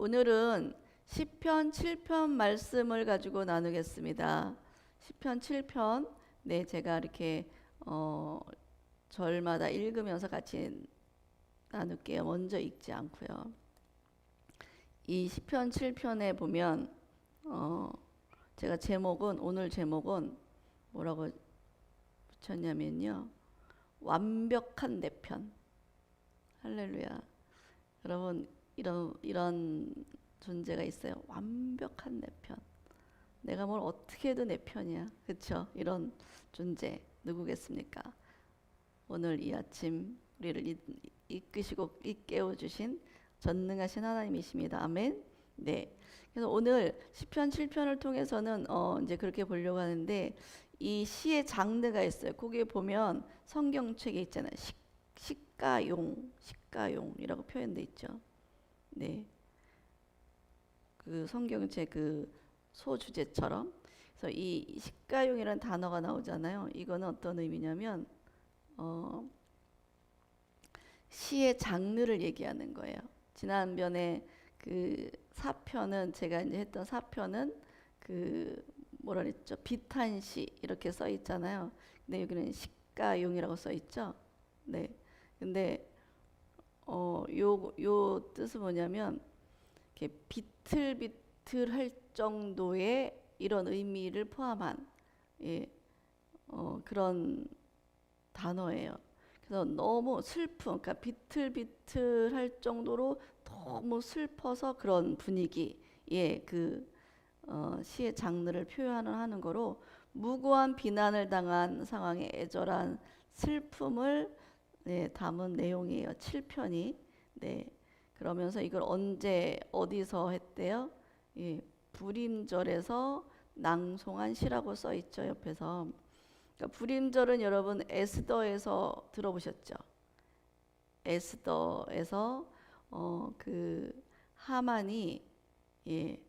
오늘은 시편 7편 말씀을 가지고 나누겠습니다. 시편 7편 네 제가 이렇게 어 절마다 읽으면서 같이 나눌게요. 먼저 읽지 않고요. 이 시편 7편에 보면 어 제가 제목은 오늘 제목은 뭐라고 붙였냐면요. 완벽한 내 편. 할렐루야. 여러분 이런 이런 존재가 있어요. 완벽한 내 편. 내가 뭘 어떻게 해도 내 편이야. 그렇죠? 이런 존재 누구겠습니까? 오늘 이 아침 우리를 이, 이끄시고 깨워 주신 전능하신 하나님이십니다. 아멘. 네. 그래서 오늘 시편 7편을 통해서는 어 이제 그렇게 보려고 하는데 이 시의 장르가 있어요. 거기에 보면 성경책에 있잖아요. 시, 시가용, 시가용이라고 표현돼 있죠. 네. 그 성경책 그 소주제처럼 그래서 이 시가용이라는 단어가 나오잖아요. 이거는 어떤 의미냐면 어 시의 장르를 얘기하는 거예요. 지난번에 그 사편은 제가 이제 했던 사편은 그 뭐라 그랬죠? 비탄시 이렇게 써 있잖아요. 근데 여기는 시가용이라고 써 있죠. 네. 근데 어, 요, 요 뜻은 뭐냐면 이렇게 비틀비틀할 정도의 이런 의미를 포함한 예, 어, 그런 단어예요. 그래서 너무 슬픔, 그러니까 비틀비틀할 정도로 너무 슬퍼서 그런 분위기, 예, 그 어, 시의 장르를 표현을 하는 거로 무고한 비난을 당한 상황에 애절한 슬픔을 네, 담은 내용이에요. 7편이. 네. 그러면서 이걸 언제 어디서 했대요? 예, 불임절에서 낭송한 시라고 써 있죠, 옆에서. 그러니까 불임절은 여러분 에스더에서 들어보셨죠? 에스더에서 어, 그 하만이 예,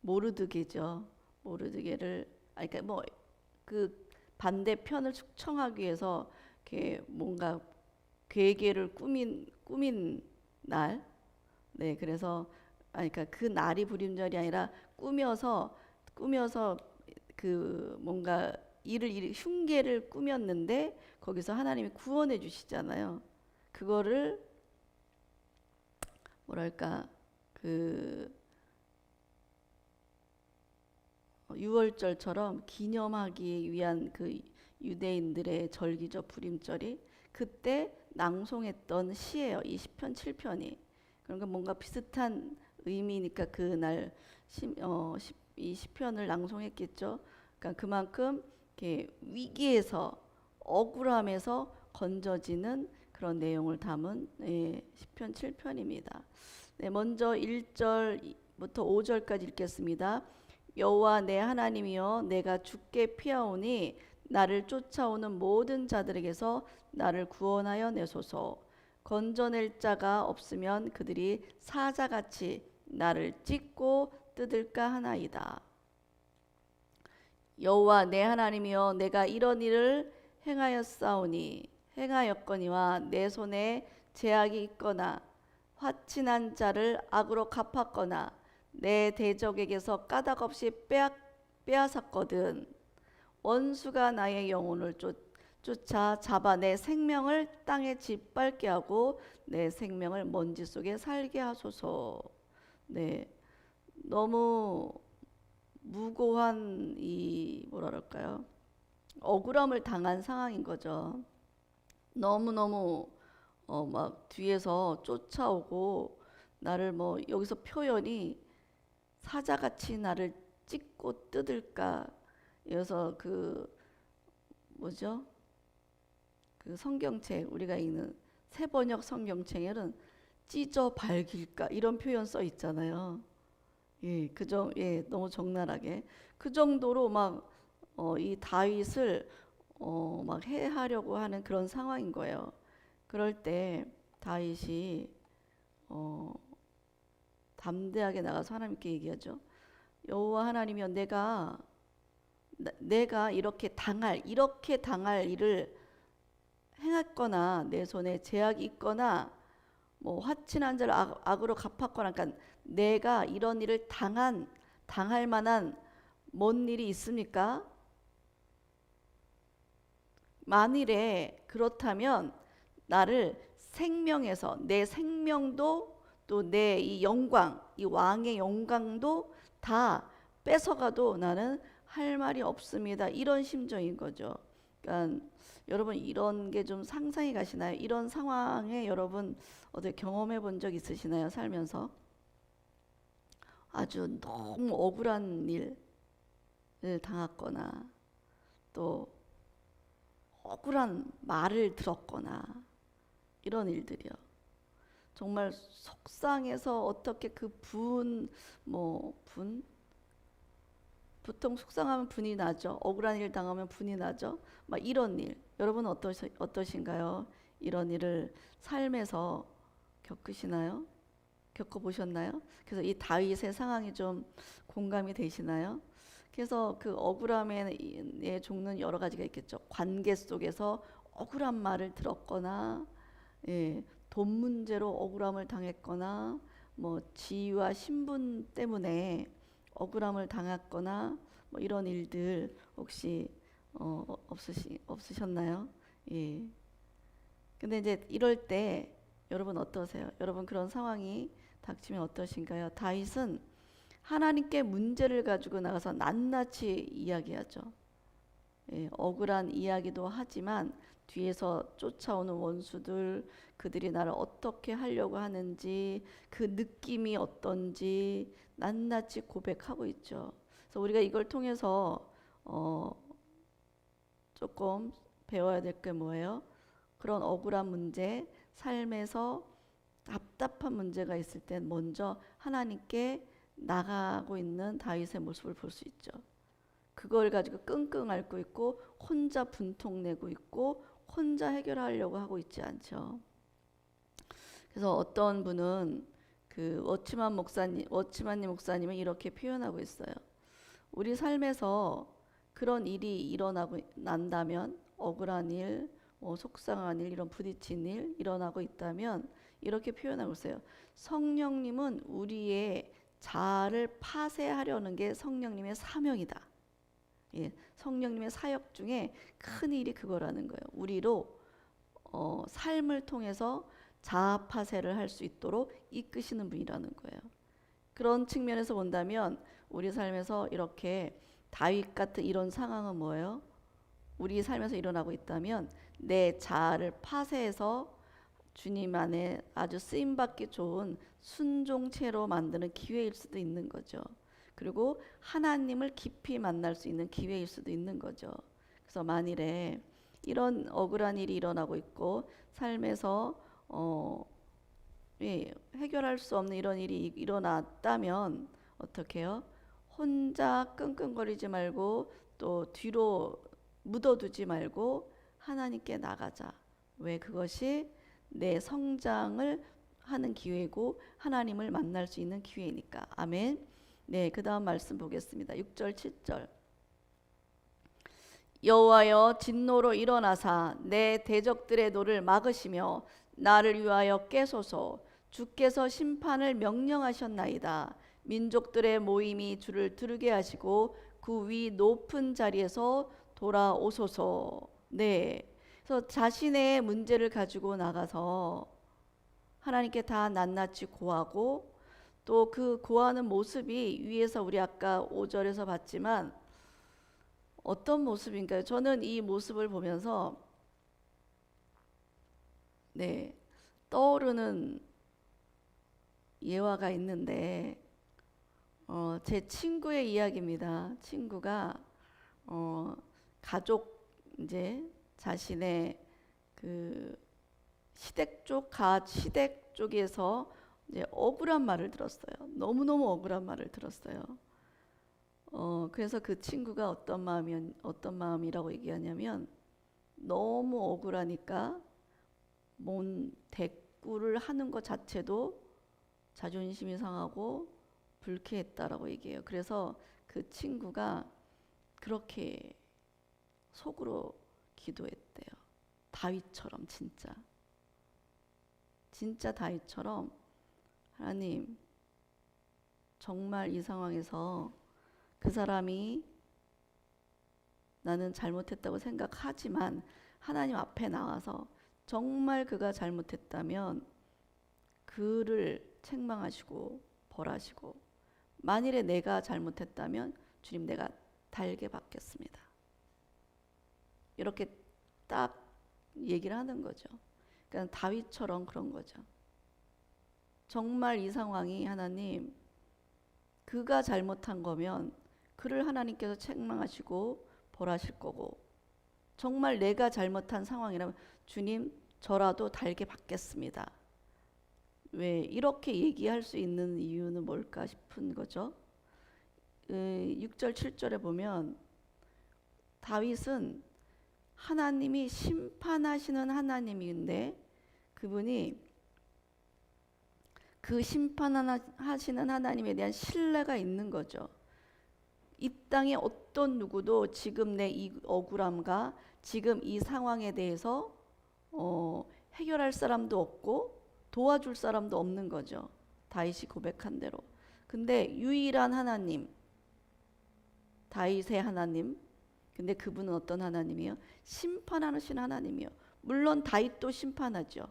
모르드게죠. 모르드게를 아 그러니까 뭐 그 반대편을 숙청하기 위해서 이렇게 뭔가 괴계를 꾸민 꾸민 날. 네, 그래서 그러니까 그 날이 불임절이 아니라 꾸며서 꾸며서 그 뭔가 일을 일 흉계를 꾸몄는데 거기서 하나님이 구원해 주시잖아요. 그거를 뭐랄까 그 유월절처럼 기념하기 위한 그 유대인들의 절기죠 부림절이 그때 낭송했던 시예요. 이 시편 7편이. 그러니까 뭔가 비슷한 의미니까 그날 시, 어, 시, 이 시편을 낭송했겠죠. 그러니까 그만큼 위기에서 억울함에서 건져지는 그런 내용을 담은 예, 시편 7편입니다. 네, 먼저 1절부터 5절까지 읽겠습니다. 여호와 내 하나님이여 내가 죽게 피하오니 나를 쫓아오는 모든 자들에게서 나를 구원하여 내소서. 건져낼 자가 없으면 그들이 사자같이 나를 찢고 뜯을까 하나이다. 여호와 내 하나님이여 내가 이런 일을 행하였사오니 행하였거니와 내 손에 제약이 있거나 화친한 자를 악으로 갚았거나 내 대적에게서 까닭 없이 빼앗, 빼앗았거든. 원수가 나의 영혼을 쫓, 쫓아 잡아 내 생명을 땅에 짓밟게 하고 내 생명을 먼지 속에 살게 하소서. 네, 너무 무고한 이 뭐라 그럴까요? 억울함을 당한 상황인 거죠. 너무 너무 어 막 뒤에서 쫓아오고 나를 뭐 여기서 표현이 사자같이 나를 찢고 뜯을까 이어서 그 뭐죠? 그 성경책 우리가 읽는 새번역 성경책에는 찢어 밝힐까 이런 표현 써 있잖아요. 예, 그정 예, 너무 적나라하게 그 정도로 막 어, 이 다윗을 어, 막 해하려고 하는 그런 상황인 거예요. 그럴 때 다윗이 어, 담대하게 나가서 하나님께 얘기하죠. 여호와 하나님이여 내가 나, 내가 이렇게 당할 이렇게 당할 일을 행했거나 내 손에 제약이 있거나 뭐 화친한 자를 악, 악으로 갚았거나 그러니까 내가 이런 일을 당한 당할 만한 뭔 일이 있습니까? 만일에 그렇다면 나를 생명에서 내 생명도 또 내 이 영광, 이 왕의 영광도 다 뺏어가도 나는 할 말이 없습니다. 이런 심정인 거죠. 그러니까 여러분 이런 게 좀 상상이 가시나요? 이런 상황에 여러분 어떻게 경험해 본 적 있으시나요? 살면서 아주 너무 억울한 일을 당했거나 또 억울한 말을 들었거나 이런 일들이요. 정말 속상해서 어떻게 그 분, 뭐, 분? 보통 속상하면 분이 나죠. 억울한 일 당하면 분이 나죠. 막 이런 일. 여러분 어떠시, 어떠신가요? 이런 일을 삶에서 겪으시나요? 겪어보셨나요? 그래서 이 다윗의 상황이 좀 공감이 되시나요? 그래서 그 억울함에 죽는 여러 가지가 있겠죠. 관계 속에서 억울한 말을 들었거나, 예, 돈 문제로 억울함을 당했거나, 뭐 지위와 신분 때문에 억울함을 당했거나, 뭐 이런 일들 혹시 어, 없으시 없으셨나요? 예. 근데 이제 이럴 때 여러분 어떠세요? 여러분 그런 상황이 닥치면 어떠신가요? 다윗은 하나님께 문제를 가지고 나가서 낱낱이 이야기하죠. 예, 억울한 이야기도 하지만 뒤에서 쫓아오는 원수들 그들이 나를 어떻게 하려고 하는지 그 느낌이 어떤지 낱낱이 고백하고 있죠. 그래서 우리가 이걸 통해서 어, 조금 배워야 될 게 뭐예요? 그런 억울한 문제, 삶에서 답답한 문제가 있을 땐 먼저 하나님께 나가고 있는 다윗의 모습을 볼 수 있죠. 그걸 가지고 끙끙 앓고 있고 혼자 분통 내고 있고 혼자 해결하려고 하고 있지 않죠. 그래서 어떤 분은 그 워치만 목사님, 워치만님 목사님은 이렇게 표현하고 있어요. 우리 삶에서 그런 일이 일어나고 난다면 억울한 일, 뭐 속상한 일, 이런 부딪힌 일 일어나고 있다면 이렇게 표현하고 있어요. 성령님은 우리의 자아를 파쇄하려는 게 성령님의 사명이다. 예, 성령님의 사역 중에 큰 일이 그거라는 거예요. 우리로 어, 삶을 통해서 자아 파쇄를 할 수 있도록 이끄시는 분이라는 거예요. 그런 측면에서 본다면 우리 삶에서 이렇게 다윗 같은 이런 상황은 뭐예요? 우리 삶에서 일어나고 있다면 내 자아를 파쇄해서 주님 안에 아주 쓰임 받기 좋은 순종체로 만드는 기회일 수도 있는 거죠. 그리고 하나님을 깊이 만날 수 있는 기회일 수도 있는 거죠. 그래서 만일에 이런 억울한 일이 일어나고 있고 삶에서 어, 예, 해결할 수 없는 이런 일이 일어났다면 어떻게 해요? 혼자 끙끙거리지 말고 또 뒤로 묻어두지 말고 하나님께 나가자. 왜 그것이 내 성장을 하는 기회고 하나님을 만날 수 있는 기회니까. 아멘. 네, 그 다음 말씀 보겠습니다. 6절 7절. 여호와여 진노로 일어나사 내 대적들의 노를 막으시며 나를 위하여 깨소서 주께서 심판을 명령하셨나이다. 민족들의 모임이 주를 두르게 하시고 그 위 높은 자리에서 돌아오소서. 네. 그래서 자신의 문제를 가지고 나가서 하나님께 다 낱낱이 고하고 또 그 고하는 모습이 위에서 우리 아까 5절에서 봤지만 어떤 모습인가요? 저는 이 모습을 보면서 네. 떠오르는 예화가 있는데 어, 제 친구의 이야기입니다. 친구가 어, 가족 이제 자신의 그 시댁 쪽, 가 시댁 쪽에서 이제 억울한 말을 들었어요. 너무너무 억울한 말을 들었어요. 어, 그래서 그 친구가 어떤 마음이 어떤 마음이라고 얘기하냐면 너무 억울하니까 뭔 대꾸를 하는 것 자체도 자존심이 상하고 불쾌했다라고 얘기해요. 그래서 그 친구가 그렇게 속으로 기도했대요. 다윗처럼 진짜. 진짜 다윗처럼 하나님 정말 이 상황에서 그 사람이 나는 잘못했다고 생각하지만 하나님 앞에 나와서 정말 그가 잘못했다면 그를 책망하시고 벌하시고 만일에 내가 잘못했다면 주님 내가 달게 받겠습니다. 이렇게 딱 얘기를 하는 거죠. 그러니까 다윗처럼 그런 거죠. 정말 이 상황이 하나님 그가 잘못한 거면 그를 하나님께서 책망하시고 벌하실 거고 정말 내가 잘못한 상황이라면 주님 저라도 달게 받겠습니다. 왜 이렇게 얘기할 수 있는 이유는 뭘까 싶은 거죠. 6절 7절에 보면 다윗은 하나님이 심판하시는 하나님인데 그분이 그 심판하시는 하나님에 대한 신뢰가 있는 거죠. 이 땅에 어떤 누구도 지금 내 이 억울함과 지금 이 상황에 대해서 어, 해결할 사람도 없고 도와줄 사람도 없는 거죠. 다윗이 고백한 대로. 근데 유일한 하나님, 다윗의 하나님. 근데 그분은 어떤 하나님이요? 심판하신 하나님이요. 물론 다윗도 심판하죠.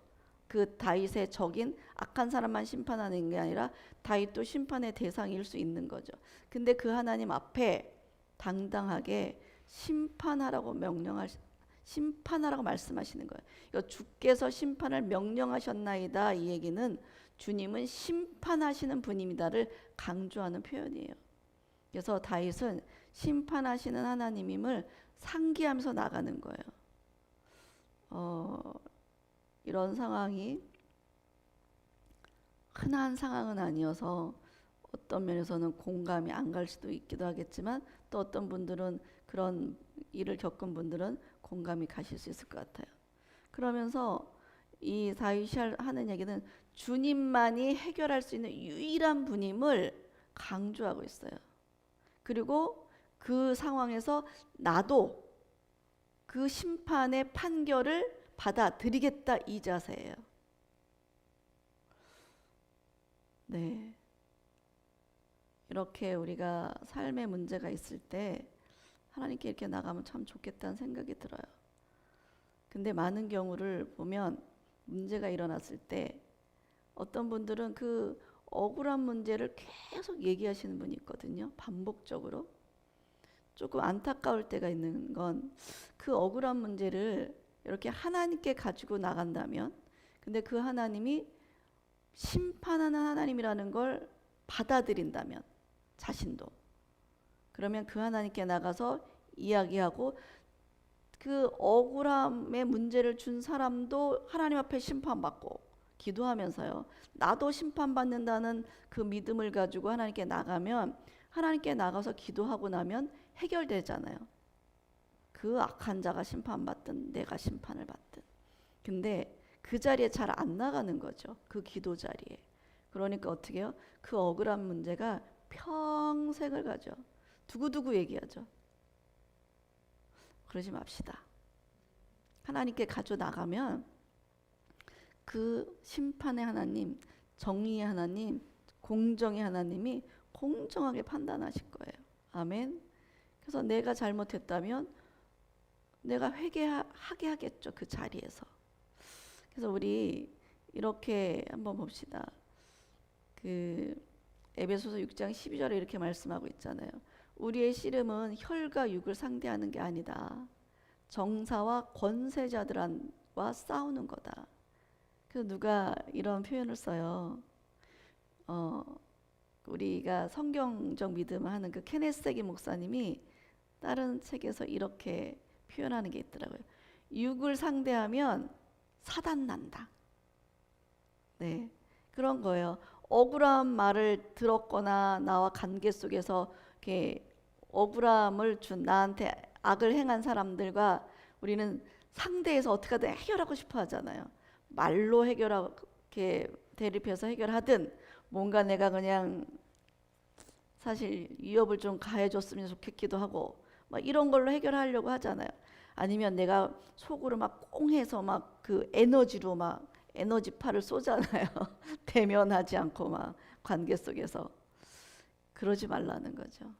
그 다윗의 적인 악한 사람만 심판하는 게 아니라 다윗도 심판의 대상일 수 있는 거죠. 근데 그 하나님 앞에 당당하게 심판하라고 명령할 심판하라고 말씀하시는 거예요. 이거 주께서 심판을 명령하셨나이다 이 얘기는 주님은 심판하시는 분입니다를 강조하는 표현이에요. 그래서 다윗은 심판하시는 하나님임을 상기하면서 나가는 거예요. 어, 이런 상황이 흔한 상황은 아니어서 어떤 면에서는 공감이 안 갈 수도 있기도 하겠지만 또 어떤 분들은 그런 일을 겪은 분들은 공감이 가실 수 있을 것 같아요. 그러면서 이 다윗이 하는 얘기는 주님만이 해결할 수 있는 유일한 분임을 강조하고 있어요. 그리고 그 상황에서 나도 그 심판의 판결을 받아들이겠다 이 자세예요. 네. 이렇게 우리가 삶의 문제가 있을 때 하나님께 이렇게 나가면 참 좋겠다는 생각이 들어요. 근데 많은 경우를 보면 문제가 일어났을 때 어떤 분들은 그 억울한 문제를 계속 얘기하시는 분이 있거든요. 반복적으로. 조금 안타까울 때가 있는 건 그 억울한 문제를 이렇게 하나님께 가지고 나간다면 근데 그 하나님이 심판하는 하나님이라는 걸 받아들인다면 자신도 그러면 그 하나님께 나가서 이야기하고 그 억울함의 문제를 준 사람도 하나님 앞에 심판받고 기도하면서요. 나도 심판받는다는 그 믿음을 가지고 하나님께 나가면 하나님께 나가서 기도하고 나면 해결되잖아요. 그 악한 자가 심판받든 내가 심판을 받든. 근데 그 자리에 잘 안 나가는 거죠. 그 기도 자리에. 그러니까 어떻게 해요? 그 억울한 문제가 평생을 가죠. 두고두고 얘기하죠. 그러지 맙시다. 하나님께 가져 나가면 그 심판의 하나님, 정의의 하나님, 공정의 하나님이 공정하게 판단하실 거예요. 아멘. 그래서 내가 잘못했다면 내가 회개하게 하겠죠. 그 자리에서. 그래서 우리 이렇게 한번 봅시다. 그 에베소서 6장 12절에 이렇게 말씀하고 있잖아요. 우리의 씨름은 혈과 육을 상대하는 게 아니다. 정사와 권세자들과 싸우는 거다. 그래서 누가 이런 표현을 써요. 어, 우리가 성경적 믿음을 하는 그 케네스기 목사님이 다른 책에서 이렇게 표현하는 게 있더라고요. 육을 상대하면 사단 난다. 네. 그런 거예요. 억울한 말을 들었거나 나와 관계 속에서 이렇게 억울함을 준 나한테 악을 행한 사람들과 우리는 상대해서 어떻게든 해결하고 싶어 하잖아요. 말로 해결하고 이렇게 대립해서 해결하든 뭔가 내가 그냥 사실 위협을 좀 가해줬으면 좋겠기도 하고 막 이런 걸로 해결하려고 하잖아요. 아니면 내가 속으로 막 꽁해서 막 그 에너지로 막 에너지파를 쏘잖아요. 대면하지 않고 막 관계 속에서 그러지 말라는 거죠.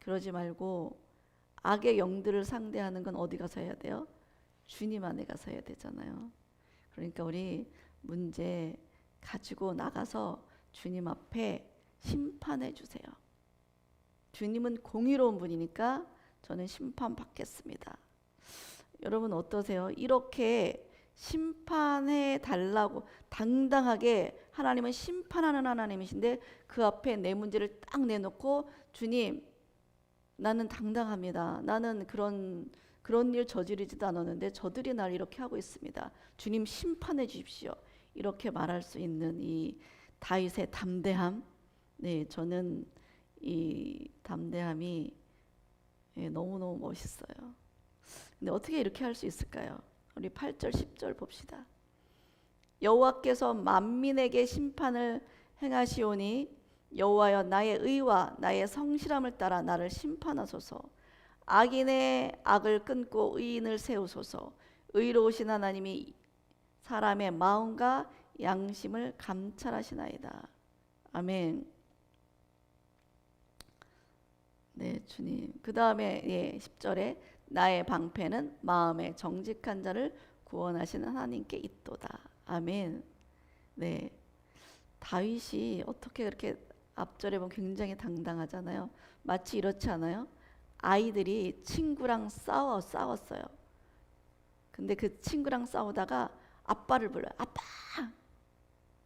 그러지 말고 악의 영들을 상대하는 건 어디 가서 해야 돼요? 주님 안에 가서 해야 되잖아요. 그러니까 우리 문제 가지고 나가서 주님 앞에 심판해 주세요. 주님은 공의로운 분이니까 저는 심판 받겠습니다. 여러분 어떠세요? 이렇게 심판해 달라고 당당하게 하나님은 심판하는 하나님이신데 그 앞에 내 문제를 딱 내놓고 주님 나는 당당합니다. 나는 그런 그런 일 저지르지도 않았는데 저들이 날 이렇게 하고 있습니다. 주님 심판해 주십시오. 이렇게 말할 수 있는 이 다윗의 담대함. 네, 저는 이 담대함이 예, 너무너무 멋있어요. 근데 어떻게 이렇게 할 수 있을까요? 우리 8절 10절 봅시다. 여호와께서 만민에게 심판을 행하시오니 여호와여 나의 의와 나의 성실함을 따라 나를 심판하소서. 악인의 악을 끊고 의인을 세우소서. 의로우신 하나님이 사람의 마음과 양심을 감찰하시나이다. 아멘. 네, 주님. 그 다음에 예, 10절에 나의 방패는 마음에 정직한 자를 구원하시는 하나님께 있도다. 아멘. 네. 다윗이 어떻게 그렇게 앞절에 보면 굉장히 당당하잖아요. 마치 이렇지 않아요? 아이들이 친구랑 싸워 싸웠어요. 근데 그 친구랑 싸우다가 아빠를 불러요. 아빠.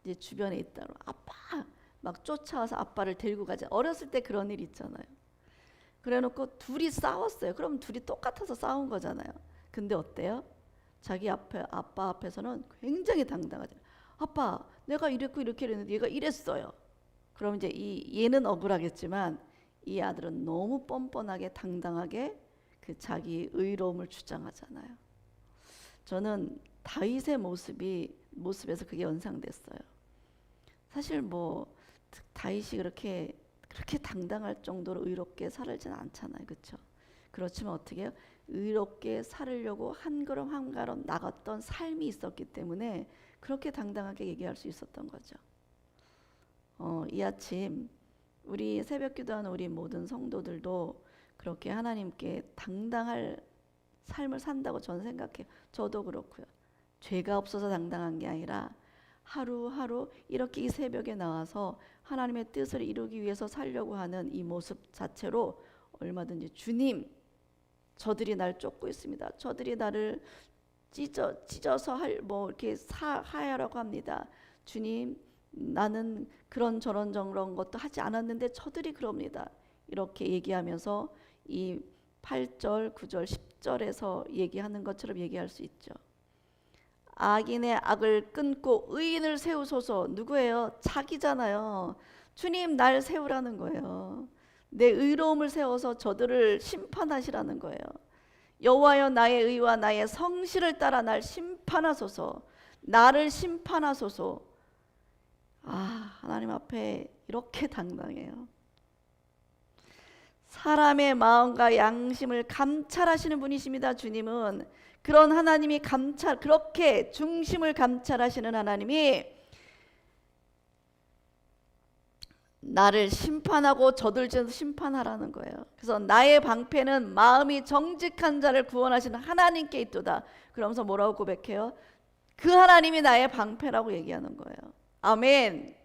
이제 주변에 있다로 아빠 막 쫓아와서 아빠를 데리고 가자. 어렸을 때 그런 일 있잖아요. 그래놓고 둘이 싸웠어요. 그럼 둘이 똑같아서 싸운 거잖아요. 근데 어때요? 자기 앞에 아빠 앞에서는 굉장히 당당하죠. 아빠, 내가 이랬고 이렇게 했는데 얘가 이랬어요. 그럼 이제 이 얘는 억울하겠지만 이 아들은 너무 뻔뻔하게 당당하게 그 자기 의로움을 주장하잖아요. 저는 다윗의 모습이 모습에서 그게 연상됐어요. 사실 뭐 다윗이 그렇게 그렇게 당당할 정도로 의롭게 살지는 않잖아요. 그렇죠? 그렇지만 어떻게 해요? 의롭게 살으려고 한 걸음 한 걸음 나갔던 삶이 있었기 때문에 그렇게 당당하게 얘기할 수 있었던 거죠. 어, 이 아침 우리 새벽 기도하는 우리 모든 성도들도 그렇게 하나님께 당당할 삶을 산다고 저는 생각해요. 저도 그렇고요. 죄가 없어서 당당한 게 아니라 하루하루 이렇게 이 새벽에 나와서 하나님의 뜻을 이루기 위해서 살려고 하는 이 모습 자체로 얼마든지 주님 저들이 날 쫓고 있습니다. 저들이 나를 찢어 찢어서 할 뭐 이렇게 사, 하야라고 합니다. 주님 나는 그런 저런 저런 것도 하지 않았는데 저들이 그럽니다. 이렇게 얘기하면서 이 8절, 9절, 10절에서 얘기하는 것처럼 얘기할 수 있죠. 악인의 악을 끊고 의인을 세우소서 누구예요? 자기잖아요. 주님 날 세우라는 거예요. 내 의로움을 세워서 저들을 심판하시라는 거예요. 여호와여 나의 의와 나의 성실을 따라 날 심판하소서. 나를 심판하소서. 아, 하나님 앞에 이렇게 당당해요. 사람의 마음과 양심을 감찰하시는 분이십니다. 주님은 그런 하나님이 감찰 그렇게 중심을 감찰하시는 하나님이 나를 심판하고 저들 중 심판하라는 거예요. 그래서 나의 방패는 마음이 정직한 자를 구원하시는 하나님께 있도다. 그러면서 뭐라고 고백해요? 그 하나님이 나의 방패라고 얘기하는 거예요. 아멘.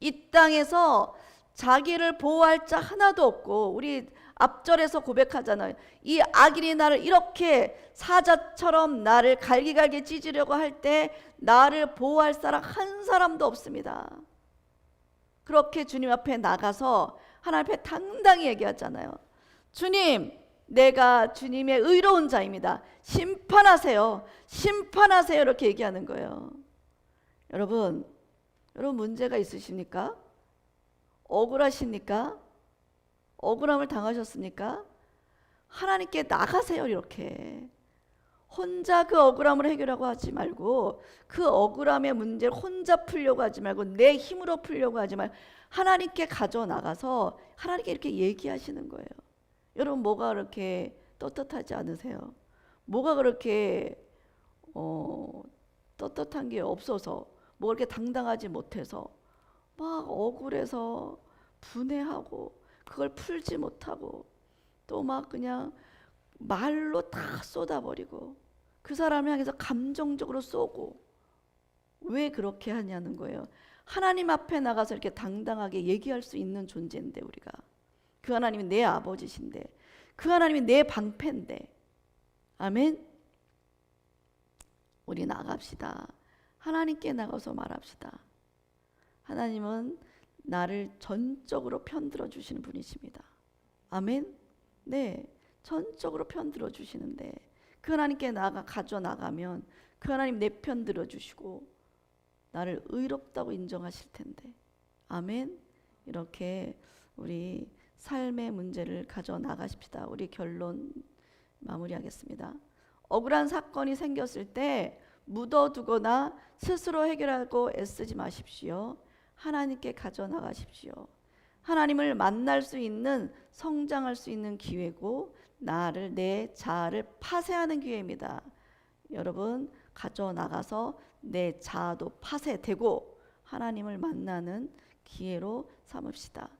이 땅에서 자기를 보호할 자 하나도 없고 우리 앞절에서 고백하잖아요. 이 악인이 나를 이렇게 사자처럼 나를 갈기갈기 찢으려고 할 때 나를 보호할 사람 한 사람도 없습니다. 그렇게 주님 앞에 나가서 하나님 앞에 당당히 얘기하잖아요. 주님, 내가 주님의 의로운 자입니다. 심판하세요. 심판하세요. 이렇게 얘기하는 거예요. 여러분, 여러분 문제가 있으십니까? 억울하십니까? 억울함을 당하셨습니까? 하나님께 나가세요, 이렇게. 혼자 그 억울함을 해결하고 하지 말고 그 억울함의 문제를 혼자 풀려고 하지 말고 내 힘으로 풀려고 하지 말고 하나님께 가져 나가서 하나님께 이렇게 얘기하시는 거예요. 여러분 뭐가 그렇게 떳떳하지 않으세요? 뭐가 그렇게 어, 떳떳한 게 없어서 뭐 이렇게 당당하지 못해서 막 억울해서 분해하고 그걸 풀지 못하고 또 막 그냥 말로 다 쏟아버리고 그 사람을 향해서 감정적으로 쏘고 왜 그렇게 하냐는 거예요. 하나님 앞에 나가서 이렇게 당당하게 얘기할 수 있는 존재인데 우리가 그 하나님이 내 아버지신데 그 하나님이 내 방패인데 아멘. 우리 나갑시다. 하나님께 나가서 말합시다. 하나님은 나를 전적으로 편들어 주시는 분이십니다. 아멘. 네, 전적으로 편들어 주시는데 그 하나님께 나가 가져 나가면 그 하나님 내 편 들어 주시고 나를 의롭다고 인정하실 텐데. 아멘. 이렇게 우리 삶의 문제를 가져 나가십시다. 우리 결론 마무리하겠습니다. 억울한 사건이 생겼을 때 묻어두거나 스스로 해결하고 애쓰지 마십시오. 하나님께 가져 나가십시오. 하나님을 만날 수 있는 성장할 수 있는 기회고 나를 내 자아를 파쇄하는 기회입니다. 여러분 가져 나가서 내 자아도 파쇄되고 하나님을 만나는 기회로 삼읍시다.